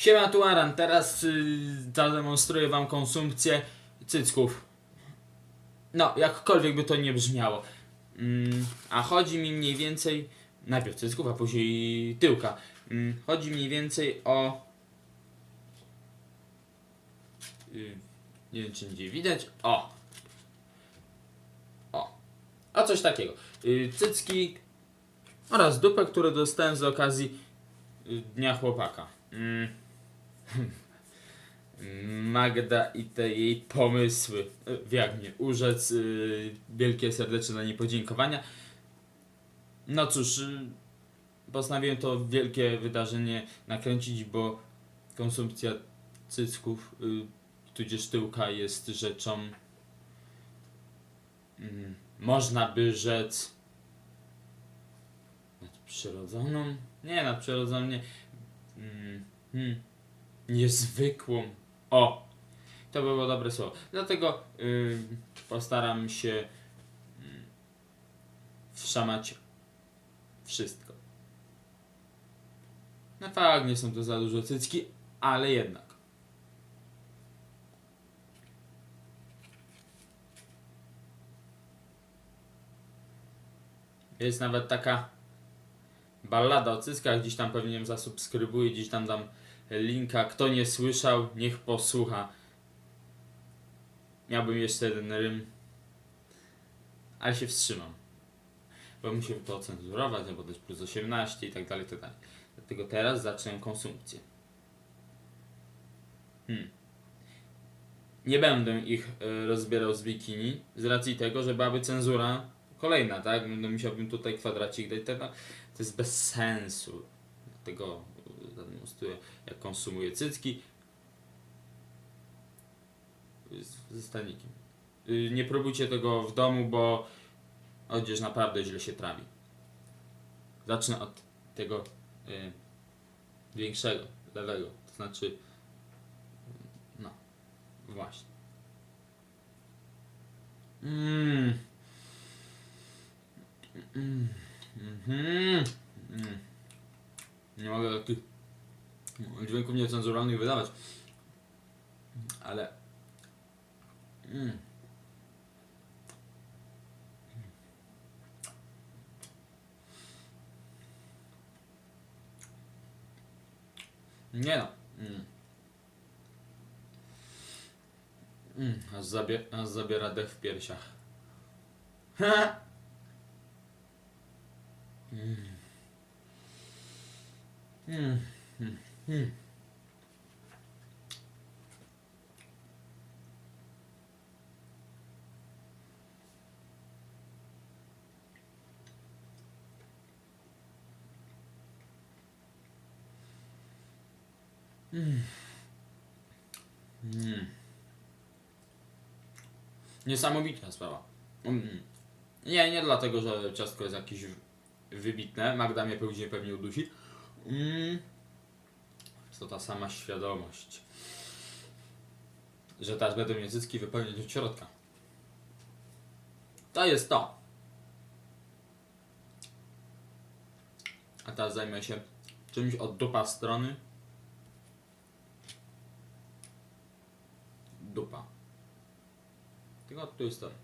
Siema tu Aran, teraz y, zademonstruję wam konsumpcję cycków. No, jakkolwiek by to nie brzmiało. Mm, a chodzi mi mniej więcej, najpierw cycków, a później tyłka. Mm, chodzi mniej więcej o... Y, nie wiem czy będzie widać. O! O! O coś takiego. Y, cycki oraz dupę, które dostałem z okazji y, Dnia Chłopaka. Mm. Magda i te jej pomysły. Jak mnie urzec. y, Wielkie serdeczne za nie podziękowania. No cóż, y, postanowiłem to wielkie wydarzenie nakręcić, bo konsumpcja cycków, y, tudzież tyłka jest rzeczą, mm, można by rzec, nadprzyrodzoną? Nie, nadprzyrodzoną nie. Mm, hmm, niezwykłą. O! To by było dobre słowo. Dlatego y, postaram się wszamać wszystko. Na fakt nie są to za dużo cycki, ale jednak. Jest nawet taka ballada o cyckach, gdzieś tam pewnie ją zasubskrybuję, gdzieś tam dam linka. Kto nie słyszał, niech posłucha. Miałbym jeszcze jeden rym, ale się wstrzymam. Bo musimy to ocenzurować, albo dać plus 18 i tak dalej, tak dalej. Dlatego teraz zacznę konsumpcję. Hmm. Nie będę ich e, rozbierał z bikini, z racji tego, że byłaby cenzura kolejna, tak? No, musiałbym tutaj kwadracik dać, tak? to jest bez sensu. Dlatego e, zademonstruję, jak konsumuję cycki ze stanikiem. Y, Nie próbujcie tego w domu, bo odzież naprawdę źle się trawi. Zacznę od tego y, większego, lewego, to znaczy no, właśnie. Mm. Mhm. Mm. Nie dźwięków niecenzuralnych wydawać. Ale. Mm. Nie no. Mm. Mm, aż, zabie, aż zabiera dech w piersiach. Mm. Mm. Mm. Mm. Mm. Niesamowita sprawa. Mm. Nie, nie dlatego, że ciastko jest jakieś wybitne. Magda mnie później pewnie udusi. Mm. To ta sama świadomość. Że teraz będę mnie cycki wypełniać od środka. To jest to. A teraz zajmę się czymś od dupa strony. Dupa. Tylko od tej strony.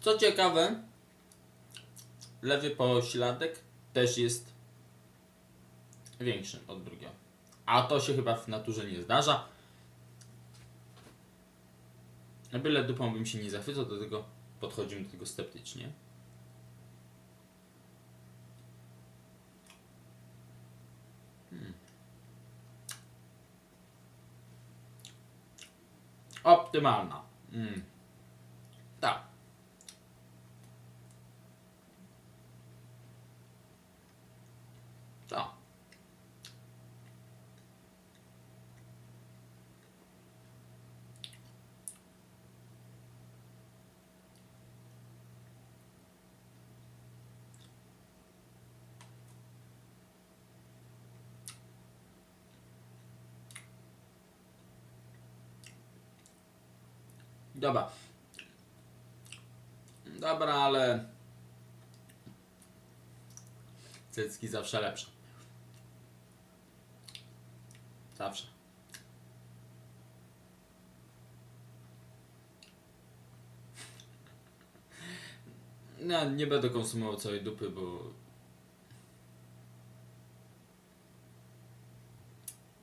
Co ciekawe, lewy pośladek też jest większy od drugiego. A to się chyba w naturze nie zdarza. Byle dupą bym się nie zachwycał, do tego podchodzimy do tego sceptycznie. Hmm. Optymalna. Mm. Tak. Tak. Dobra. Dobra, ale Cycki zawsze lepsze. Zawsze. No, nie będę konsumował całej dupy, bo...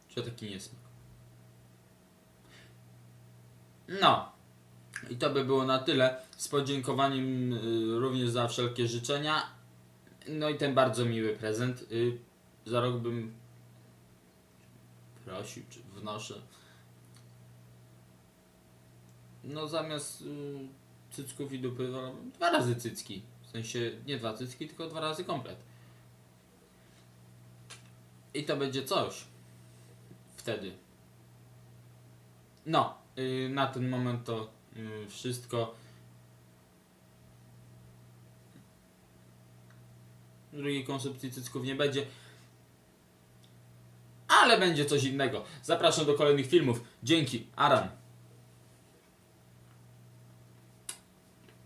Czy taki niesmak. No. I to by było na tyle. Z podziękowaniem y, również za wszelkie życzenia. No i ten bardzo miły prezent. Y, za rok bym prosił, czy wnoszę. No zamiast y, cycków i dupy, dwa razy cycki. W sensie nie dwa cycki, tylko dwa razy komplet. I to będzie coś. Wtedy. No, na ten moment to wszystko. Drugiej konsumpcji cycków nie będzie. Ale będzie coś innego. Zapraszam do kolejnych filmów. Dzięki. Aran.